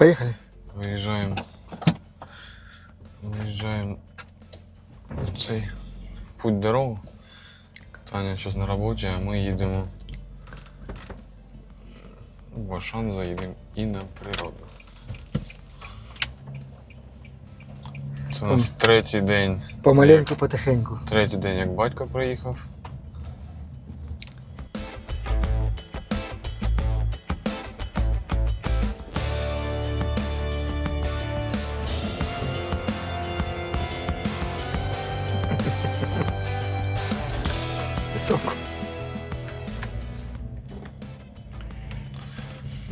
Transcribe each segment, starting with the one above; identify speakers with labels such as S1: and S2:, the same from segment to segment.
S1: Поїхали.
S2: виїжджаємо. Виїжджаємо в цей путь дорогу. Таня зараз на роботі, а ми їдемо в Ашан, заїдемо і на природу. Це у нас третій день.
S1: Помаленьку, потихеньку.
S2: Третій день, як батько приїхав.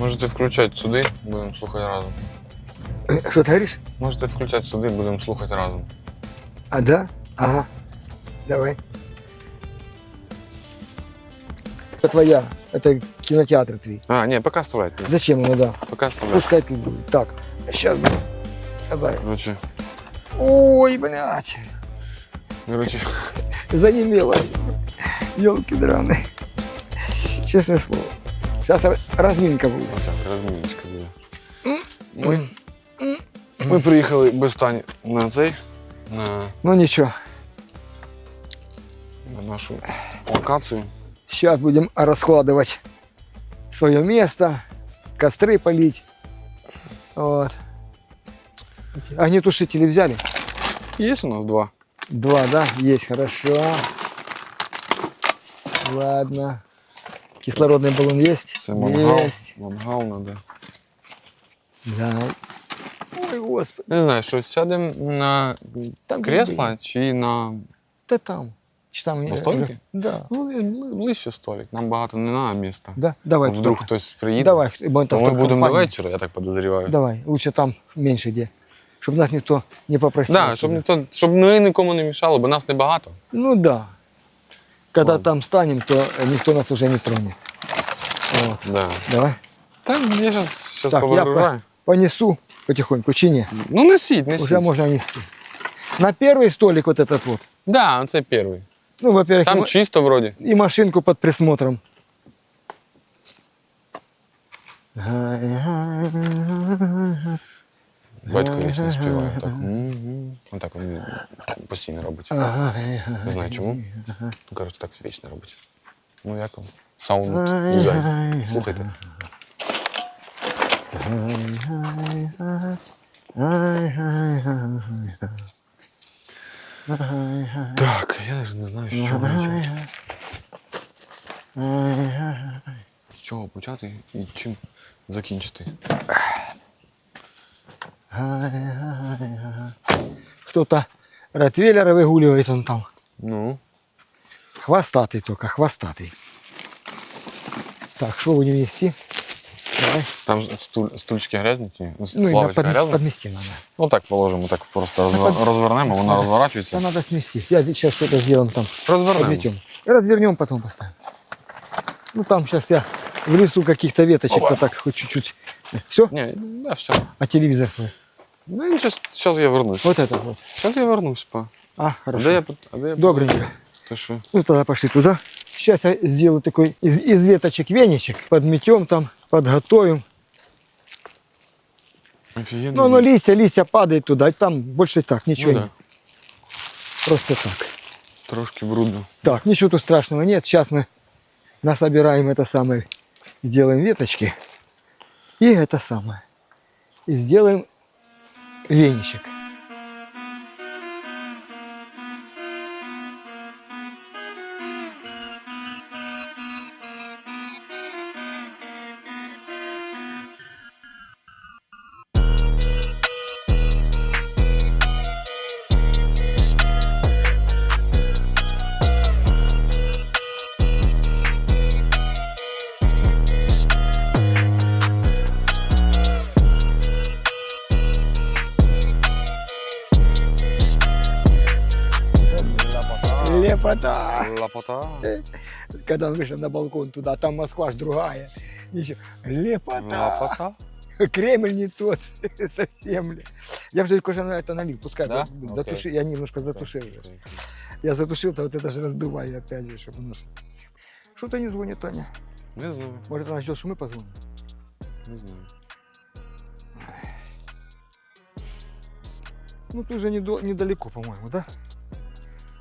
S2: Можете включати сюди, будемо слухати разом.
S1: Що ти говориш?
S2: Можете включати сюди, будемо слухати разом.
S1: А, да? Ага. Давай. Это твоя. Это кинотеатр твій.
S2: А, ні, поки вставайте.
S1: Зачем ему, да?
S2: Поки вставайте.
S1: Пускай тут будет. Так, сейчас. Давай.
S2: Короче,
S1: Ой, блядь.
S2: короче,
S1: Занемелось. Елки драные. Честное слово. Сейчас разминка будет.
S2: отак, розміночка буде. Ми, ми приїхали без Тані на цей, на,
S1: Ну ничего.
S2: на нашу локацію.
S1: Сейчас будем раскладывать свое место, костры полить. Вот. Огнетушители взяли?
S2: Є у нас два.
S1: Два, да? Есть, хорошо. Ладно. Кислородный баллон есть?
S2: Це мангал.
S1: Есть.
S2: Мангал надо.
S1: Да. Ой, господи.
S2: Не знаю, що сядемо на
S1: Там
S2: кресла чи на.
S1: Да там. Чи там
S2: На
S1: я-
S2: столике?
S1: Да.
S2: Ну, бли- ближче столик. Нам багато не треба міста.
S1: Да, давай.
S2: Вдруг
S1: кто-то.
S2: хтось приїде.
S1: Давай, бо
S2: То
S1: там
S2: ми будемо до вечора, я так подозріваю.
S1: Давай, лучше там меньше где. Чтобы нас никто не попросил.
S2: Да, щоб ніхто, щоб ми нікому не мішало, бо нас небагато.
S1: Ну да. Когда
S2: Ладно.
S1: там станем, то э, никто нас уже не тронет. Вот.
S2: Да.
S1: Давай.
S2: Там я зараз щас
S1: Так, я
S2: повигружаю.
S1: Понесу потихоньку, чи не?
S2: Ну несіть, несіть.
S1: Уже можно нести. На первый столик вот этот вот.
S2: Да, це перший.
S1: Ну, во-первых,
S2: Там
S1: и, ма-
S2: чисто вроді.
S1: и машинку под присмотром.
S2: Батько вічно не співає. Так. м-м. Отак він постійно робить. Не знаю чому. Ну, коротше, так вічно робить. Ну як вам? Саунд дизайн. Слухайте. Так, я навіть не знаю, з чого почати. З чого почати і чим закінчити.
S1: Кто-то Ротвейлера выгуливает он там.
S2: Ну,
S1: Хвостатый только, хвостатый. Так, что будем вести? Давай.
S2: там стуль, стульчики грязні чи ні? Ну,
S1: Ну, и на
S2: лавочка
S1: подмес-
S2: грязна?
S1: подмести надо.
S2: Ну так положимо, так просто
S1: Ну,
S2: розва-
S1: под-
S2: розвернемо, вона
S1: Да,
S2: розворачується.
S1: надо смести. Я сейчас что-то сделаем там.
S2: Розвернемо.
S1: Подметем. И развернем, потом поставим. Ну там сейчас я в лесу каких-то веточек-то
S2: Опа.
S1: так хоть чуть-чуть. Все?
S2: Ні, да, все.
S1: А телевизор свой?
S2: Ну, зараз, зараз я вернусь.
S1: Вот это вот.
S2: Зараз я вернусь, па.
S1: А,
S2: А
S1: хорошо.
S2: де я, а де я
S1: Добренько.
S2: Ти що?
S1: Ну тогда пошли туда. Сейчас я сделаю такой из, из веточек веничек. Подметем там, подготовим.
S2: Офігенно.
S1: Ну, оно листья, листья падает туда, там больше так, ничего
S2: ну,
S1: нет.
S2: да.
S1: Просто так.
S2: Трошки брудно.
S1: Так, ничего тут страшного нет. Сейчас мы насобираем это самое, сделаем веточки. И это самое. И сделаем веничек. Когда он вышел на балкон туда, там Москва ж другая. Ничего. Лепота. Кремль не тот совсем. Я уже кожа на это налил, пускай
S2: да?
S1: затуши. Okay. Я немножко затушил. Okay. Я затушил, то вот это же раздуваю опять же, чтобы наш. Что-то не звонит, Таня.
S2: Не знаю.
S1: Может, она ждет, что мы позвоним?
S2: Не знаю.
S1: Ну, ты уже недо... недалеко, по-моему, да?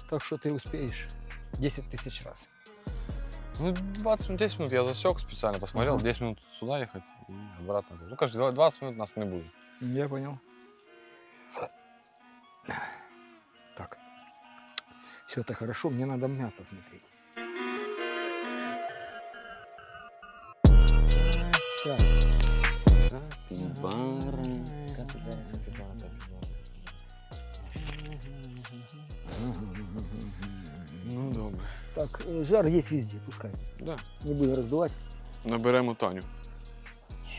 S1: Так что ты успеешь. 10 тысяч раз.
S2: Ну, 20 минут, 10 минут я засек специально, посмотрел,
S1: Ага.
S2: 10 минут сюда ехать и обратно. Ну, кажется, 20 минут нас не будет.
S1: Я понял. Так. Все это хорошо, мне надо мясо смотреть. Так, э, жар есть везде, пускай.
S2: Да.
S1: Не буду раздувать.
S2: Наберемо Таню.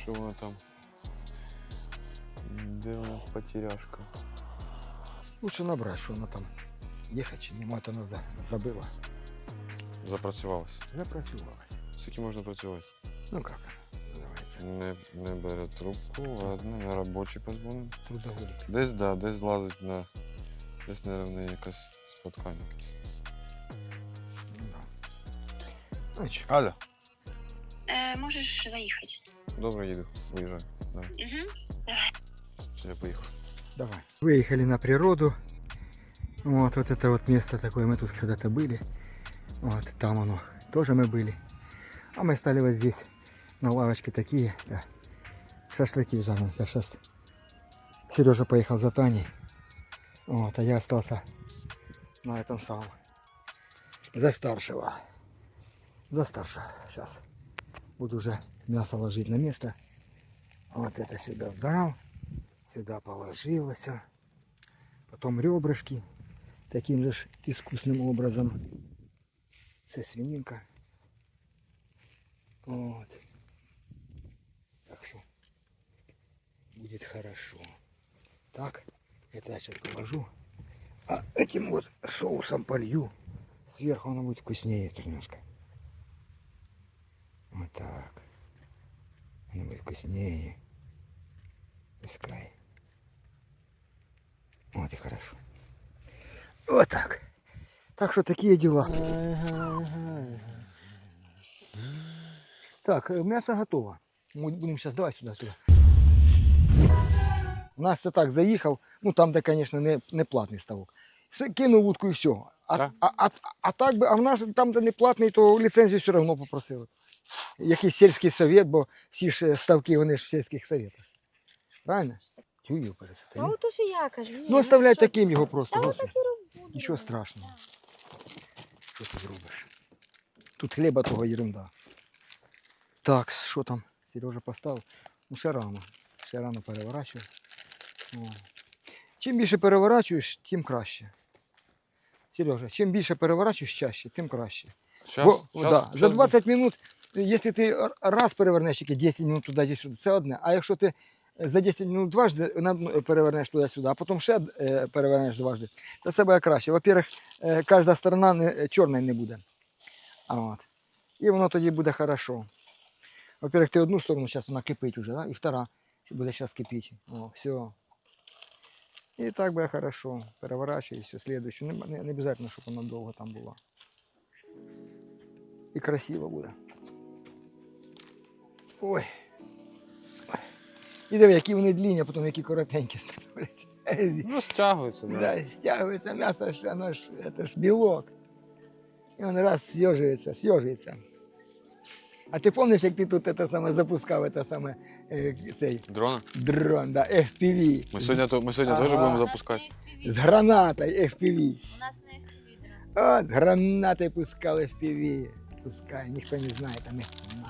S2: Що вона там? Де вона потеряшка?
S1: Лучше набрать, что она там ехать, чи нема, то она за- забыла.
S2: Запрацювалася.
S1: Запрацювалась.
S2: Скільки можна працювати?
S1: Ну как она называется?
S2: Не, не бере трубку, ладно, на робочий позвонимо.
S1: Трудоголик.
S2: Десь, да, десь злазить на. Десь, напевно, якесь споткання якесь.
S1: Значит,
S2: Аля.
S3: Е, можеш заїхати.
S2: Добре, їду. Виїжджай. Давай.
S3: Угу.
S2: Все, я поїхав.
S1: Давай. Выехали на природу. Вот, вот это вот место такое, мы тут когда-то были. Вот, там оно, тоже мы были. А мы стали вот здесь, на лавочке такие, да. Шашлыки жарим. Сейчас Сережа поехал за Таней. Вот, а я остался на этом самом. За старшего. За старшего. Сейчас буду уже мясо ложить на место. Вот это сюда вбрал. Сюда положила все. Потом ребрышки. Таким же искусным образом. Це свининка. Вот. Так что будет хорошо. Так, это я сейчас положу. А этим вот соусом полью. Сверху оно будет вкуснее немножко. Вкуснее. Пускай. Вот и хорошо. Вот так. Так что такие дела. Так, э, мясо готово. Мы будем сейчас, давай сюда, сюда. Настя так заїхав, ну там, де, звісно, не, не платний ставок. Кинув вудку і все. А, а, а, а так би, а в нас там, де не платний, то ліцензію все одно попросили. Якийсь сільський совет, бо всі ж е, ставки, вони ж в сільських советах. Правильно? Тюю,
S4: А от уж і я кажу. Ні,
S1: Ну, оставляй
S4: що-
S1: таким його просто. Господи.
S4: і роблю.
S1: Нічого страшного. Що ти зробиш? Тут хліба того ерунда. Так, що там? Сережа поставив. Ну, ще рано. Ще рано переворачую. О. Чим більше переворачуєш, тим краще. Сережа, чим більше переворачуєш чаще, тим краще.
S2: Щас,
S1: Бо,
S2: щас,
S1: да,
S2: щас
S1: за 20 минут, якщо ти раз перевернеш тільки 10 минут туди, 10 сюди, це одне. А якщо ти за 10 минут дважди перевернеш туди-сюди, а потім ще е, перевернеш дважди, то це буде краще. Во-первых, кожна сторона не, чорної не буде. От. І воно тоді буде хорошо. Во-первых, ти одну сторону зараз вона кипить уже, да? і втора буде зараз кипіти. О, все. І так буде хорошо. Переворачуй все. Не, не, не обов'язково, щоб вона довго там була. І красиво буде. Ой. І диви, які вони длінні, а потім які коротенькі становляться.
S2: Ну, стягується, да.
S1: Да, стягивается мясо, ж, оно ж, это ж белок. И он раз съеживается, съеживается. А ти пам'ятаєш, як ти тут это саме запускав, это саме е, цей
S2: Дрона?
S1: дрон, да, FPV.
S2: Ми сьогодні, то- ми сьогодні
S1: Ага.
S2: теж
S4: У
S2: будемо
S4: нас
S2: запускати.
S4: не
S1: З
S4: FPV.
S1: гранатою FPV.
S4: У нас не FPV дрон.
S1: От, з гранатою пускали FPV. Пускай, ніхто не знає, там ми знаємо.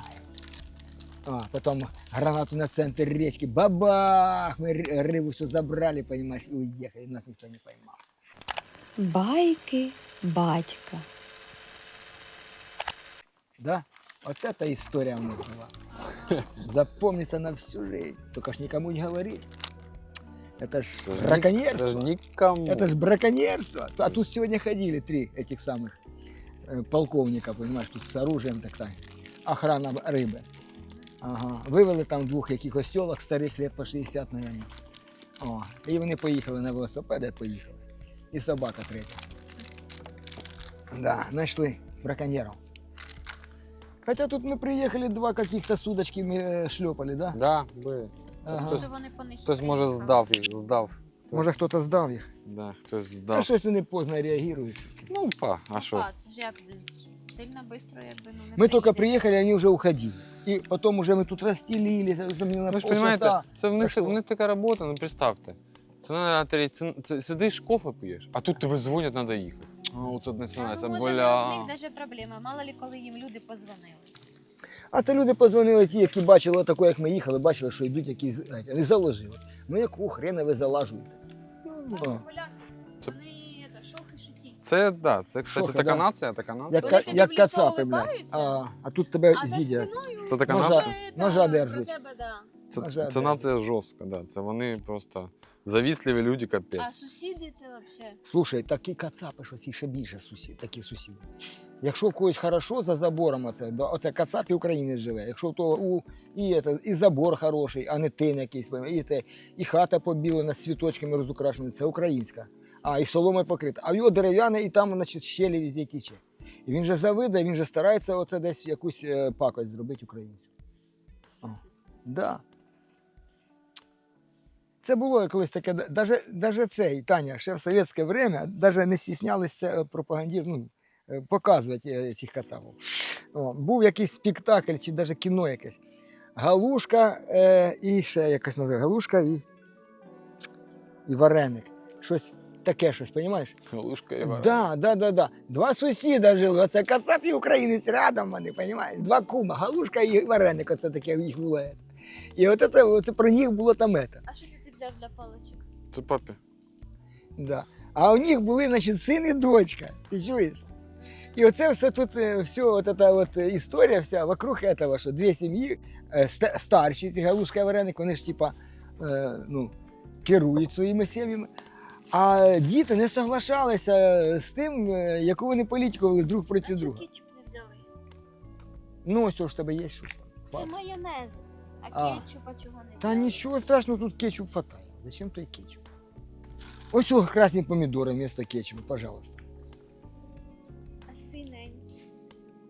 S1: А, потом гранату на центр речки, бабах! Мы рыбу все забрали, понимаешь, и уехали, нас никто не поймал.
S5: Байки батька.
S1: Да? Вот эта история у нас была. Запомнится на всю жизнь. Только ж никому не говорить. Это ж
S2: ні-
S1: браконьерство.
S2: Це ж нікому.
S1: Это ж браконьерство. А тут сегодня ходили три этих самых э, полковника, понимаешь, тут с оружием такая. Охрана рыбы. Ага. Вивели там двох якихось сьолок старих лет по 60, наверное. О, і вони поїхали на велосипеді, поїхали. І собака третя. Да, знайшли браконьеров. Хотя тут мы приехали, два каких-то судочки мы э, шлепали, да?
S2: Да, були.
S1: Ага.
S2: Хтось,
S4: Може, вони по них і
S2: хтось може
S4: приїхали.
S2: здав їх, здав
S1: Може хтось здав їх.
S2: Да, хтось
S1: Та
S2: здав.
S1: щось вони поздно реагують.
S2: Ну, па, а що?
S4: А, це ж як, блін, сильно швидко, якби, ну, не
S1: Мы только
S4: приїдеш.
S1: приехали, они уже уходили. И потом уже мы тут расстелили, там, на
S2: Ви ж
S1: полчаса.
S2: розумієте, це в них,
S1: Пішло.
S2: в них така робота, ну представте. Це на три, це, це сидиш, кофе п'єш, а тут тебе дзвонять, треба їхати. А оце
S4: Та,
S2: починається,
S4: ну, може,
S2: бля.
S4: в них навіть проблема. Мало ли, коли їм люди позвонили.
S1: А то люди позвонили ті, які бачили таке, як ми їхали, бачили, що йдуть якісь, знаєте, не заложили. Ну якого хрена ви залажуєте? Ну,
S4: Та,
S1: о.
S4: поляки,
S2: Це-
S4: вони это, шохи шуті.
S2: це, да, це, кстати,
S1: Шохи,
S2: така
S1: да.
S2: нація, така нація.
S1: як,
S4: Вони
S1: ка- як
S4: в лицо
S1: кацапи, блядь.
S4: улибаються,
S1: А, а тут тебе
S4: А за
S1: з'їдять.
S4: спиною
S2: Це така
S1: Ножа-
S2: нація?
S4: це,
S1: ножа
S4: да,
S1: держать.
S4: Тебе, да.
S2: Це,
S1: Ножа
S2: це нація жорстка, да. Це вони просто завісливі люди,
S4: А
S2: капець.
S4: сусіди це взагалі.
S1: Слушай, такі кацапи, щось і ще більше сусід, такі сусіди. Якщо в когось хорошо за забором, оце, да, оце кацап і українець живе. Якщо того у, і, это, і забор хороший, а не тин якийсь, і, те, і хата побілена з цвіточками розукрашена, це українська. А, і соломою покрита. А в його дерев'яне, і там, значить, щелі везде тіче. І він же завидає, він же старається оце десь якусь е, пакость зробити українцю. О, да. Це було колись таке, даже цей, Таня, ще в совєтське время даже не стіснялися пропагандів, ну, е, показувати е, цих кацапів. Був якийсь спектакль чи навіть кіно якесь. Галушка е, і ще якось називає галушка і, і вареник. Щось таке щось, розумієш?
S2: Галушка і варена.
S1: Да, да, да, да. Два сусіда жили. Оце кацап і українець рядом вони, розумієш? Два кума, галушка і вареник, оце таке їх було. І от це, оце про них було там ета.
S4: А що це ти взяв для паличок?
S2: Це папі.
S1: Да. А у них були, значить, син і дочка. Ти чуєш? І оце все тут, е, все, от эта от е, історія вся вокруг этого, що дві сім'ї, е, ста- старші, ці галушка і вареник, вони ж типа, е, ну, керують своїми сім'ями. А діти не соглашалися з тим, е, яку вони політикували друг проти
S4: А
S1: друга.
S4: кетчуп не взяли?
S1: Ну, ось ж в тебе є щось там.
S4: Це
S1: Хват.
S4: майонез. А,
S1: А.
S4: кетчупа чого не
S1: Та
S4: взяли?
S1: нічого страшного, тут кетчуп хватає. Зачем той кетчуп? Ось о, красні помідори вместо кетчупа, пожалуйста.
S4: А синень?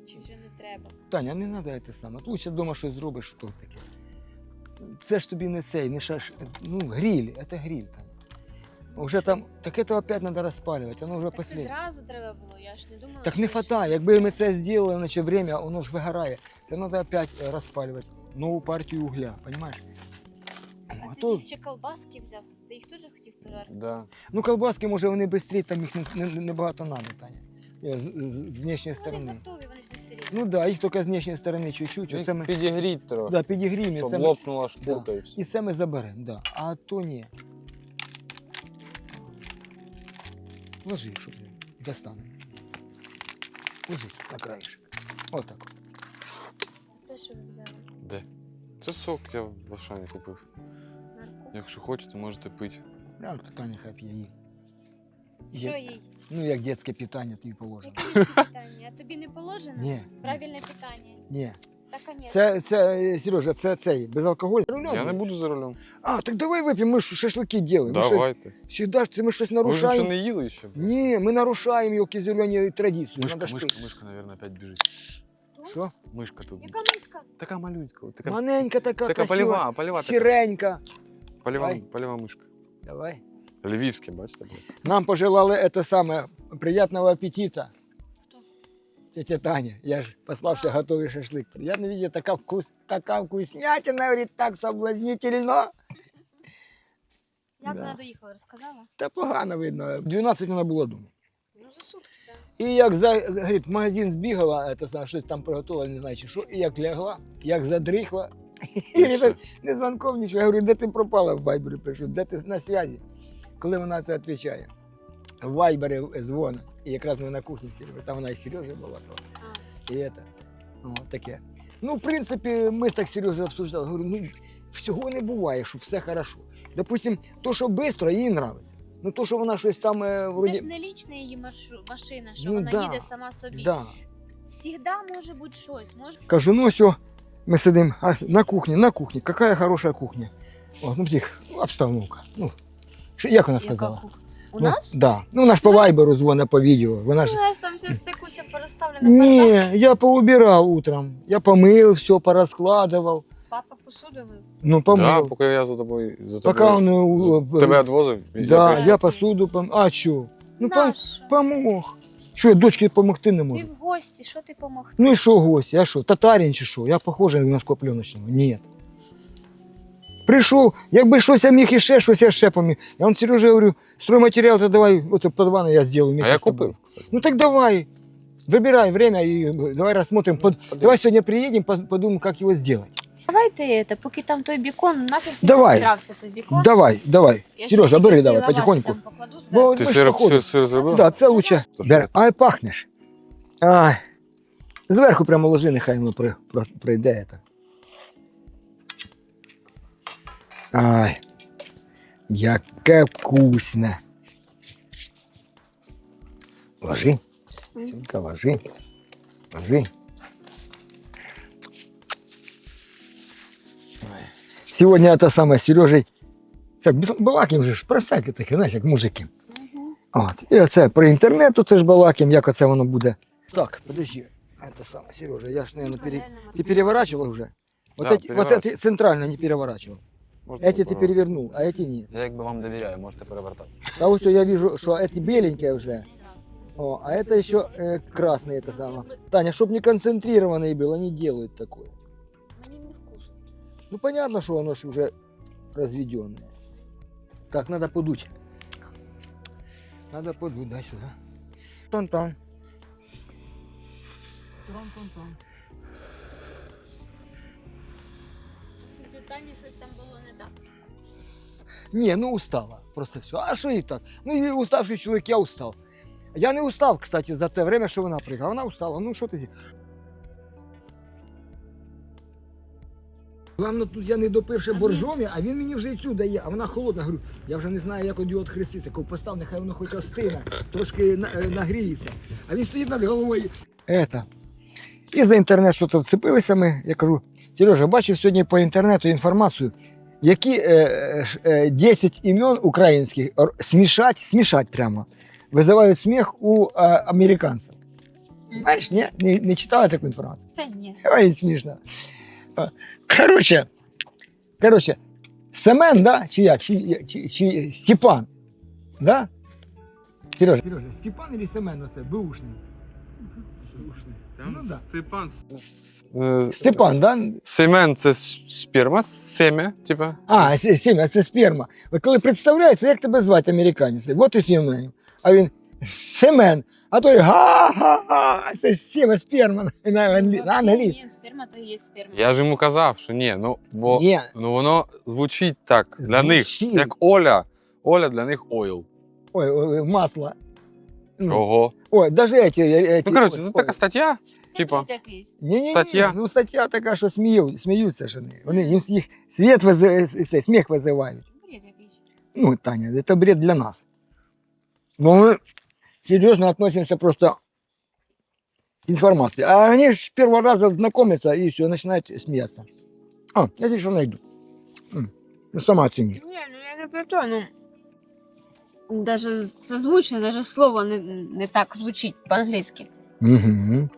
S4: Чи вже не треба?
S1: Таня, не треба те саме. Лучше вдома щось зробиш, що таке. Це ж тобі не цей, не шаш. Ну, гриль, це гриль там. Уже там, так это опять треба розпалювати, воно вже
S4: Так це зразу треба було, я ж не думала.
S1: Так не
S4: ще-
S1: хватає, якби ми це зробили, значить время, воно ж вигорає. Це треба опять е, розпалювати. Нову партію угля, розумієш?
S4: А
S1: А
S4: ти
S1: то,
S4: ще колбаски взяв, ти їх теж хотів пожарити?
S2: Да.
S1: ну, колбаски, може, вони швидше, там їх не, не, не багато треба, Таня. Е, З, з, з внешньої
S4: Вони
S1: сторони.
S4: готові, вони ж не сирі.
S1: Ну так, да, їх тільки з внешньої сторони чуть-чуть. Оце ми,
S2: Підігріть трохи,
S1: да, підігріємо,
S2: щоб
S1: це ми,
S2: лопнула шкурка і все.
S1: і це ми заберемо, да. а то ні. Ложи, щоб я достану. Ложись на краєшок. Отак.
S4: Це що ви взяли?
S2: Де? Це сок я в Ашані купив. Якщо хочете, можете пити.
S1: А то Таня хай п'є їй.
S4: Що їй?
S1: Ну, як дитяче питання тобі положено.
S4: Яке питання? А тобі не положено?
S1: Ні,
S4: Правильне питання.
S1: ні. Це, це, е, Сережа, це цей, безалкогольний.
S2: Я не буду за рулем.
S1: А, так давай вип'ємо, ми ж шашлики робимо.
S2: Давайте.
S1: Всегда ж це ми щось
S2: Ви ж нічого
S1: нарушаємо.
S2: не їли ще?
S1: Ні, ми нарушаємо його зелені традицію.
S2: Мишка,
S1: ж
S2: мишка, мишка, наверное, опять біжить.
S1: Що?
S2: Мишка тут.
S4: Яка мишка?
S2: Така малюнька. Така,
S1: Маленька така,
S2: така
S1: красива,
S2: поліва, поліва така.
S1: сіренька.
S2: Поліва,
S1: Давай.
S2: поліва мишка.
S1: Давай.
S2: Львівське, бачите? блядь?
S1: Нам пожелали це саме приятного аппетита. Тетя Таня, я ж пославши готовий шашлик. Приятно видеть, така, вкус, така вкуснятина, говорить, так соблазнительно.
S4: Як
S1: Да.
S4: вона доїхала, розказала?
S1: Та погано видно. 12 вона була вдома.
S4: Ну, за сутки, так.
S1: І як за, говорить, в магазин збігала, це саме, щось там приготувала, не знаю чи що, і як лягла, як задрихла. І
S2: все.
S1: не дзвонком нічого. Я говорю, де ти пропала в Вайбері пишу, де ти на зв'язі? Коли вона це відповідає. В Вайбері дзвонить. І якраз ми на кухні сіли, там вона і Сережа була. то. І це. О, таке. Ну, в принципі, ми так серйозно обсуждали. Говорю, ну всього не буває, що все хорошо. Допустим, то, що швидко, їй подобається. Ну, то, що вона щось там
S4: Це
S1: вроді.
S4: ж не лічна її маршру... машина, що
S1: Ну,
S4: вона
S1: да.
S4: їде сама собі.
S1: Да.
S4: Всігда може бути щось. Може...
S1: Кажу, ну все, ми сидимо а, на кухні, на кухні. Какая хороша кухня. О, ну тих, обстановка. Ну, що, як вона сказала?
S4: Яка кухня? У
S1: ну,
S4: нас?
S1: Да. Ну, вона ж по вайберу дзвонить по відео. Вона ж.
S4: У нас там все, все куча порозставлена.
S1: Ні, я поубирав утром. Я помив, все пораскладывал.
S4: Папа посуду мив.
S1: Ну,
S2: Да,
S1: помив.
S2: поки я за тобою за тобою
S1: он э,
S2: тебе відвозив.
S1: Да,
S2: я
S1: я посуду помив. А що? Ну, пом...
S4: Нащо?
S1: помог. Що, я дочці допомогти не
S4: Ти
S1: можу?
S4: в гості, що ти помог?
S1: Ну і що гості? Я що, татарин чи що? Я похожий на скопленочного? Ні. Прийшов, якби щось я міг іще, щось я ще поміг. Я вам Сережа говорю, стройматеріал, то давай, оце по два я зроблю.
S2: А я купив.
S1: Ну так давай. Выбирай время и давай рассмотрим. Под- Давай сегодня приедем, по- подумаем, как его сделать.
S4: Давайте это, поки там той бікон, нафіг
S1: Давай.
S4: трався той бікон.
S1: Давай, давай.
S4: Я
S1: Сережа, бери давай, потихоньку.
S4: покладу
S1: Бо ж
S2: сир, сир, сир зробив?
S1: Да, це лучше. Бери. Ай, пахнеш. Ай. Зверху прямо ложи, нехай воно при- про- Ай. Яке вкусне. Ложи. Сімка, ложи. Ложи. Сьогодні це саме з Сережей. Це балаким же ж, простяки таке, знаєш, як мужики.
S4: Мгм.
S1: От. І оце про інтернет, це ж балаким, як оце воно буде. Так, подожди. Это саме, Сережа, я ж, наверное, пере... Ты переворачивал уже? Вот,
S2: Да,
S1: эти, вот эти
S2: переворачивал.
S1: центрально не переворачивал.
S2: Можете
S1: Эти ты
S2: попробувати.
S1: перевернул, а эти нет.
S2: Я якби вам довіряю, можете перевертати.
S1: А вот я вижу, что эти беленькие уже. О, а это еще э, красные это самое. Таня, чтобы не концентрированные было, они делают такое.
S4: Мені не вкусно.
S1: Ну понятно, что оно ж уже разведенное. Так, надо подуть. Надо подуть, дай сюда. Тон-тон. Тон-тон-тон.
S4: У Тані Не,
S1: ну устала. Просто все. А що і так? Ну і уставший чоловік, я устав. Я не устав, кстати, за те время, що вона приїхала. Вона устала. Ну що ти зі. Главное, тут я не допивши боржомі, а він мені вже і цю дає, а вона холодна. Говорю, я вже не знаю, як від його хреститися. Кажу, постав, нехай воно хоч остине, трошки на- е, нагріється. А він стоїть над головою. Ета. І за інтернет що то вцепилися ми. Я кажу, Сережа, бачив сьогодні по інтернету інформацію, які е, е, е, 10 імен українських смішать, смішать прямо, визивають сміх у е, американців. Знаєш, ні? Не, не читали таку інформацію?
S4: Це ні.
S1: Ой, смішно. А, Коротше, коротше, Семен, да? Чи як? Чи, чи, чи Степан? Да? Сережа. Сережа, Степан или Семен оце? Бушний. Ну, да.
S2: Степан.
S1: Степан, да?
S2: Семен це сперма, семя, типа.
S1: А, се- сім'я, це сперма. Ви коли представляється, як тебе звати американець? От і Семен. А він Семен. А той га-га-га, це сім'я, сперма на, на, англі-
S4: Ні, сперма то є сперма.
S2: Я ж йому казав, що ні, ну бо
S1: Ні,
S2: ну воно звучить так для
S1: Звучить.
S2: них, як Оля. Оля для них ойл.
S1: ой, ой, масло. Ну,
S2: Ого.
S1: Ой, даже эти... эти
S2: Ну, коротше,
S1: ой,
S2: це
S1: ой.
S2: така стаття.
S4: Це
S2: типа.
S4: бред якийсь.
S1: Ні, ні,
S2: стаття.
S1: Ні, ну стаття така, що смію, сміються ж вони. Вони їм їх світ визи, це, сміх визивають.
S4: Бред якийсь.
S1: Ну, Таня, це бред для нас. Бо ми серйозно відносимося просто к информации. А они ж с первого раза знакомятся и все, начинают смеяться. А, я здесь что найду. М, Ну, сама оцени.
S4: Ні, ну я не про то, ну. Даже созвучно, даже слово не, не так звучить по-англійськи.
S1: Угу.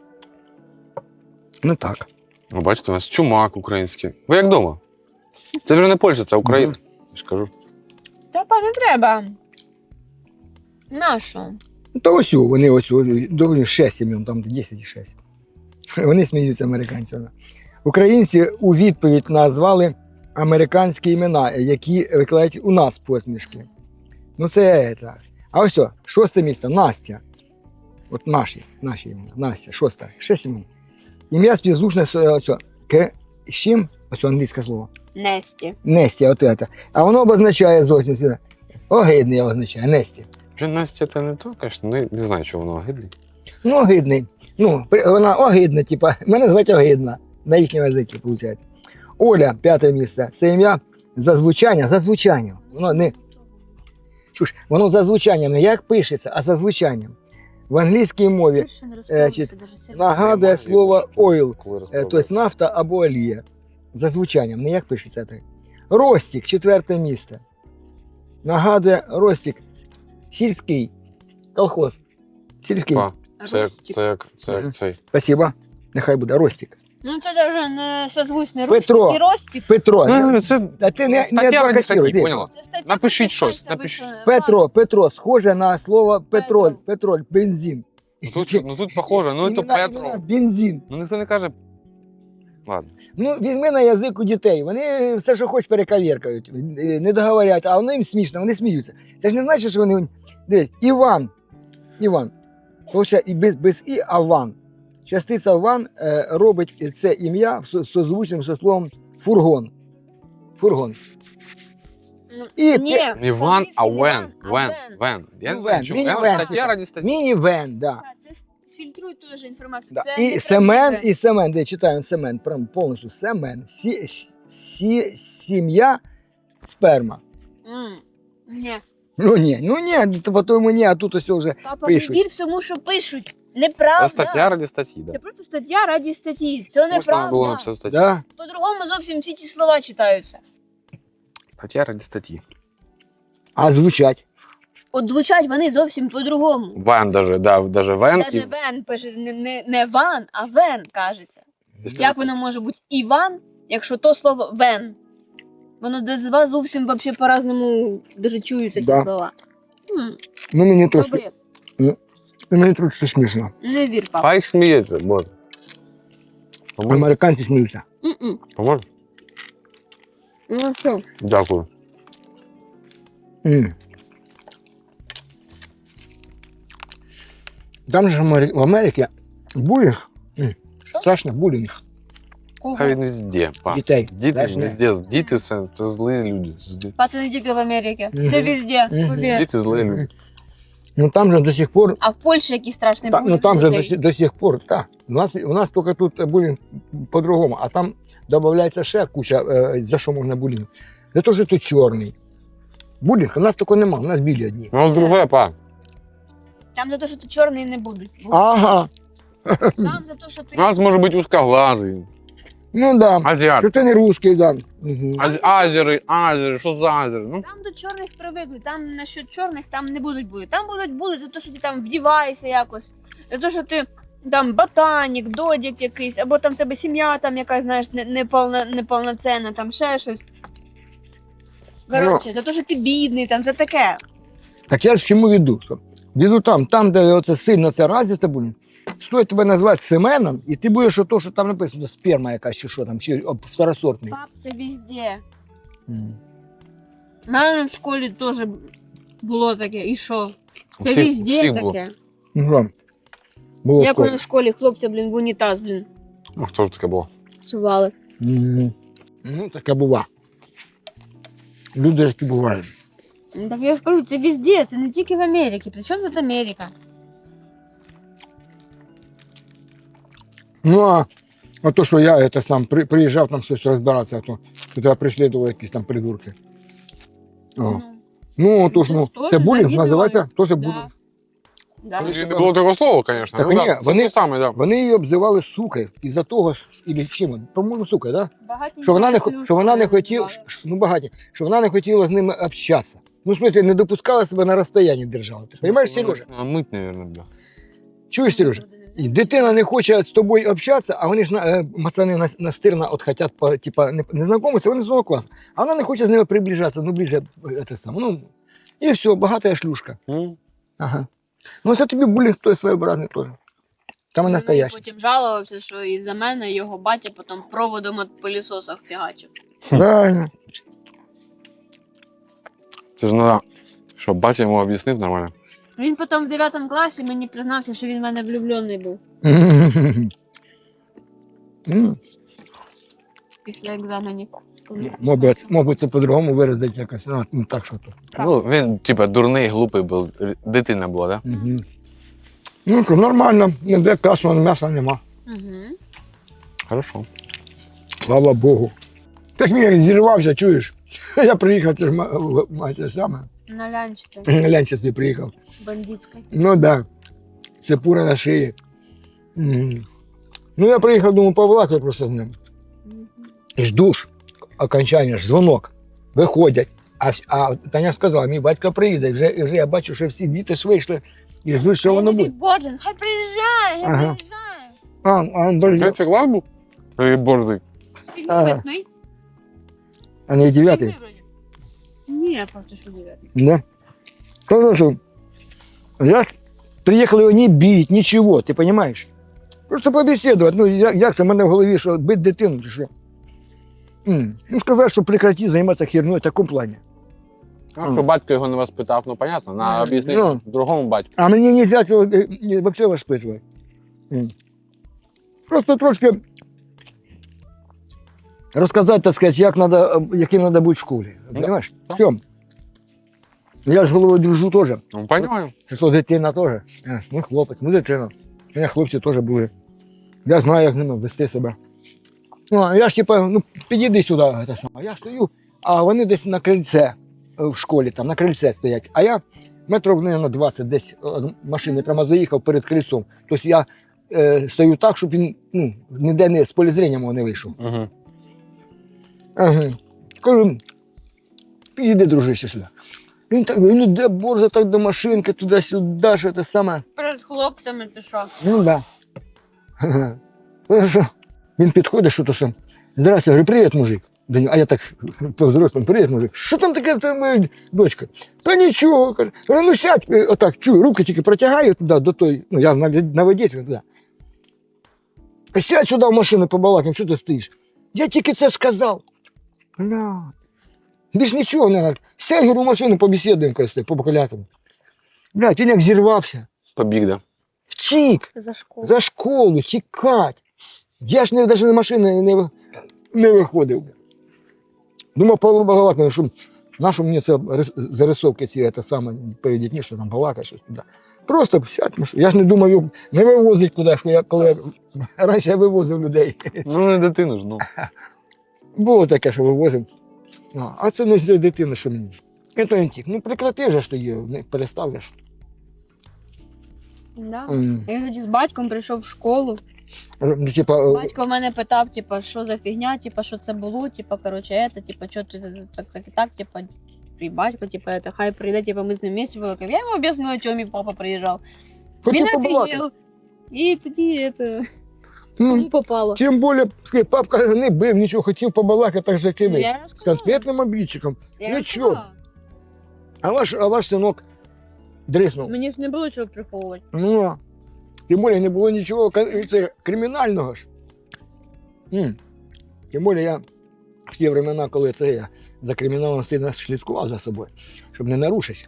S1: Ну так.
S2: Ну, бачите, у нас чумак український. Ви як вдома? Це вже не Польща, це Україна. Я ж кажу.
S4: Та па не треба. Нащо?
S1: Ну, то ось о, вони ось доволі 6 імен, там 10 і 6. Вони сміються американці. Українці у відповідь назвали американські імена, які викладають у нас посмішки. Ну це так. А ось о, шосте місце Настя. От наші, наші імена. Настя, шоста, шесть імен. Ім'я співзвучне з ось к з чим? Ось англійське слово.
S4: Несті.
S1: Нестя, от це. А воно обозначає зовсім сюди. Огидний означає, Нестя.
S2: Вже Настя це не то, звісно, ну, не знаю, чого воно огидний.
S1: Ну, огидний. Ну, при- вона огидна, типа, мене звати огидна. На їхньому язикі, виходить. Оля, п'яте місце. Це ім'я за звучання, за звучанням. Воно не. Чуш, воно за звучанням, не як пишеться, а за звучанням. В англійській мові е, нагадує слово oil, е, тобто нафта або олія. За звучанням, не як пишеться так. Ростік, четверте місце. Нагадує Ростік. Сільський. Колхоз. Сільський.
S2: Па, Це як, це як, це як.
S1: Спасибо. Нехай буде Ростік.
S4: Ну це вже не созвучний
S1: Петро.
S4: ростик і ростик.
S1: Петро.
S2: Ну, це
S1: А ти не, не
S2: стаття
S1: адвокатируй,
S2: поняла?
S4: Це стаття
S2: Напишіть щось, напишіть.
S4: вийшла.
S1: Петро, Петро, схоже на слово петроль, петроль, бензин.
S2: Ну тут, ну тут похоже, ну це
S1: Імена-
S2: Петро.
S1: імена Бензин.
S2: Ну ніхто не каже. Ладно.
S1: Ну, візьми на язик у дітей. Вони все, що хочуть, перекавіркають, е, не договорять, а воно їм смішно, вони сміються. Це ж не значить, що вони. Дивись, Іван. Іван. Получає, і без, без і, а Ван. Частиця Ван е, робить це ім'я созвучним словом фургон. Фургон.
S4: Ну,
S1: І
S4: Ні,
S2: Не Ван, а
S4: не
S2: Вен. Вен. Вен. Я
S1: Ну,
S2: не знаю,
S1: Вен,
S2: чому.
S1: міні-вен,
S2: стаття раді статті.
S1: Міні-вен, да.
S4: Це фільтруй теж інформацію.
S1: да.
S4: Це
S1: І Семен, і Семен, де читаємо Семен, прям повністю Семен. Сі, сі, сім'я сперма.
S4: М, Ні.
S1: Ну ні, ну ні, по тому ні, а тут ось вже.
S4: Папа,
S1: Пишуть.
S4: не вір всьому, що пишуть. Неправда.
S2: Це стаття раді статті,
S4: Це просто стаття раді статті. Це
S2: Можна
S4: неправда.
S2: було написати статтю.
S1: Да?
S4: По-другому зовсім всі ці слова читаються.
S2: Стаття раді статті.
S1: А звучать.
S4: От звучать вони зовсім по-другому.
S2: Вен даже, да, даже Вен.
S4: Навіть Вен пише не, не, не Ван, а Вен кажеться. Як воно може бути Іван, якщо то слово Вен? Воно з вас зовсім вообще по-разному даже чуються ті
S1: Да.
S4: слова. М,
S1: Ну мені
S4: Добре,
S1: ну, мені трошки смішно.
S4: не вір, папа.
S2: Хай сміється, може. Поможе?
S1: Американці сміються.
S4: М-м.
S2: Поможе?
S4: Ну що?
S2: Дякую.
S1: М. Там же в Амери- в Америці булінг. м, Страшно булінг
S4: Кого?
S2: Хай він везде, па.
S1: дітей.
S2: Діти
S1: Знаєш, не?
S2: везде. Діти це, це злі люди. Злі-
S4: Па, це не тільки в Америці.
S1: Мгм.
S4: Це везде.
S1: Мгм.
S4: повір.
S2: Діти злі люди.
S1: Ну там же до сих пор,
S4: А в Польщі який страшний
S1: та, ну там же до, сих- до сих пор, так. У нас, у нас тільки тут булінг по-другому, а там додається ще куча, е, за що можна булінг. За те, що ти чорний. Булінг у нас такого нема, у нас білі одні.
S2: Ну, з друге, па.
S4: Там за те, що ти чорний не будуть.
S1: Ага.
S4: Там за те, що ти
S2: У нас може бути узкоглазий.
S1: Ну да.
S2: Азіат.
S1: Що ти не русський, да. Угу.
S2: Аз- Азери, азери, що за азери? Ну,
S4: Там до чорних привикли, там насчет чорних там не будуть були. Там будуть були за те, що ти там вдіваєшся якось, за те, що ти там ботанік, додік якийсь, або там в тебе сім'я там якась, знаєш, не- неповноцінна, там ще щось. Коротше, за те, що ти бідний, там за таке.
S1: Так я ж чому веду? Що веду там, там, де оце сильно це развито буде, стоїть тебе назвати Семеном, і ти будеш ото, що там написано, сперма якась чи що там, чи об, второсортний.
S4: Пап, це везде.
S1: М.
S4: У мене в школі теж було таке, і що?
S2: у
S4: Це
S2: всіх- у
S4: везде
S2: всіх було.
S4: таке.
S1: Ну, що? Було
S4: Як у
S1: скоро.
S4: нас в школі хлопця, блін, в унітаз, блін,
S2: Ну, хто ж таке було?
S4: сували.
S1: М. Ну, таке бува. Люди які бувають.
S4: Ну, Так я ж кажу, це везде, це не тільки в Америці. При чому тут Америка?
S1: Ну, а, а то, що я це сам при, приїжджав там щось розбиратися, а то що тебе преслідували якісь там придурки. О.
S4: Ну,
S1: Ну, то ж, ну, це булінг називається, теж
S4: да.
S1: булінг.
S4: Да.
S1: Вони
S2: Не було такого слова, звісно.
S1: Так
S2: ну,
S1: ні,
S2: да,
S1: вони-
S2: саме, да.
S1: Вони її обзивали сукою із-за того, ж, і чим, по-моєму, сука, да? Що вона не, що вона не хотіла, ну багаті, що вона не хотіла з ними общатися. Ну, в смысле, не допускала себе на розстоянні держала. Ти розумієш, Сережа?
S2: А мить, мабуть, да.
S1: Чуєш, Сережа? І дитина не хоче з тобою общатися, а вони ж на, е, пацани на- настирно от хотять, по, типа, не, не знайомитися, вони з одного класу. А вона не хоче з ними приближатися, ну, ближче, е, те саме. Ну, і все, багата шлюшка.
S2: М?
S1: Ага. Ну, це тобі булінг той своєобразний теж. Там і настоящий.
S4: Потім жалувався, що із-за мене його батя потім проводом від пилісоса фігачив.
S1: Правильно.
S2: Це ж треба, щоб батя йому об'яснив нормально.
S4: Він потім в 9 класі мені признався, що він в мене влюблений був після екзаменів. Коли-
S1: Мабуть, мабуть, це по-другому виразить якось. Ну, ну так що то.
S4: Так.
S2: Ну, він, типа, дурний, глупий був. Р- Дитина була, да?
S1: Угу. Ну, що, нормально, ніде кашу, м'яса нема.
S4: Угу.
S2: Хорошо.
S1: Слава Богу. Так він зірвався, чуєш? Я приїхав, це ж ма- ма- це саме.
S4: На лянчики
S1: Лянчасти приїхав.
S4: бандитський.
S1: Ну так. Да. Це пура на шиї. М. Ну, я приїхав, думаю, повлакаю просто з ним.
S4: Мгм.
S1: І жду ж окончання, ж дзвонок. Виходять. А, вс- а Таня сказала, мій батько приїде. І вже, і вже я бачу, що всі діти ж вийшли і ждуть, що
S4: А я
S1: воно
S4: такий,
S1: буде.
S4: Боже, хай приїжджає, хай
S1: Ага.
S4: приїжджає.
S1: А, а, борзий.
S2: Третій клас був? Е, Борзий.
S1: Ага.
S4: Восьмий?
S1: А не девятый.
S4: Ні, просто що дев'ятий.
S1: Да. Хорошо. Я ж приїхав його не бить, нічого, ти розумієш? Просто побесідувати. Ну, як, як це в мене в голові, що бити дитину, чи що? М. Ну, сказав, що прекрати займатися херною в такому плані.
S2: А що батько його не воспитав, ну понятно, на
S1: Ну.
S2: об'яснити другому батьку.
S1: А мені не можна цього воспитувати. М. Просто трошки розказати, так сказати, як надо, яким треба бути в школі. Понимаєш?
S2: Да.
S1: Все. Я ж головою дружу теж.
S2: Ну, понимаю.
S1: Що дитина теж. Е, Ми хлопець, ми дитина. У мене хлопці теж були. Я знаю, як з ними вести себе. Ну, я ж типа, ну, підійди сюди, те саме. Я стою, а вони десь на крильце е, в школі, там на крильце стоять. А я метрів, на 20 десь е, машини прямо заїхав перед крильцом. Тобто я е, стою так, щоб він ну, ніде не з полі зрення мого не вийшов.
S2: Угу.
S1: Ага. Кажу, підійди, дружище, сюди. Він так, ну де борза так до машинки, туди-сюди, що те саме.
S4: Перед хлопцями це що?
S1: Ну да. Хорошо. Він підходить, що то сам. Здрасте, я говорю, привіт, мужик. До нього. А я так по-взрослому, привіт, мужик. Що там таке з моя дочка? Та нічого, каже. Говорю, ну сядь, е, отак, чую, руки тільки протягаю туди, до той, ну я на, на водителя туди. Сядь сюди в машину побалакаємо, що ти стоїш? Я тільки це сказав. Бля. Більш нічого не. Сядь, говорю, в машину побесідуємо, каже, по бакалякам. Блядь, він як зірвався.
S2: Побіг, да.
S1: Втік
S4: За школу.
S1: за школу, тікать. Я ж не, навіть на машини не, не виходив. Думав, Павло Багалак, що нащо мені це зарисовки ці це саме перед дітьми, що там балакає щось туди. Просто сядь, я ж не його не вивозить куди, що я, коли я, раніше я вивозив людей.
S2: Ну, не дитину ж, ну.
S1: Було таке, що вивозив. А, а це не з дитини, що мені. І то він тік. Ну прекрати вже ж тоді, не переставляш.
S4: Да.
S1: М.
S4: Я тоді з батьком прийшов в школу.
S1: Ну, типа,
S4: Батько в мене питав, типа, що за фігня, типа, що це було, типа, коротше, это, типа, що ти так, так і так, типа, і батько, типа, это, хай прийде, типа, ми з ним вместе балакаємо. Я йому об'яснила, чого мій папа приїжджав.
S1: хотів
S4: Він
S1: побалакати.
S4: офігел. І тоді, это,
S1: Ну,
S4: кому попало.
S1: Тим більше, скажи, папка не бив, нічого, хотів побалакати, так же ви.
S4: Я
S1: З конкретним обідчиком.
S4: Я
S1: нічого. А ваш, а ваш синок дриснув.
S4: Мені ж не було чого приховувати.
S1: Ну, тим більше не було нічого кон- це, кримінального ж. М. Тим більше я в ті времена, коли це я за криміналом сильно слідкував за собою, щоб не нарушити.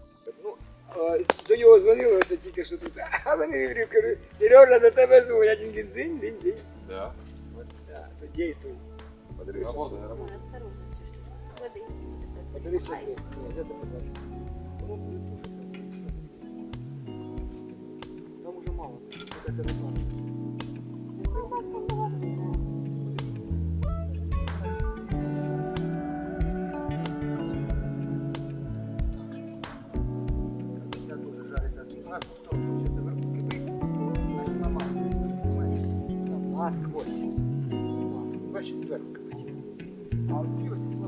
S1: До нього дзвонили ось тільки що тут. А вони Юрій кажу, Сережа, до тебе дзвонять. Він говорить, дзинь, дзинь, дзинь.
S2: Да.
S1: Да, то дійствуй. Подивись,
S2: Работаю, работаю.
S1: подивись часи. Ні, де ти побачиш? Там уже мало. Це не план. Насквозь. Бачиш, зверху. А оці ось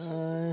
S3: Uh,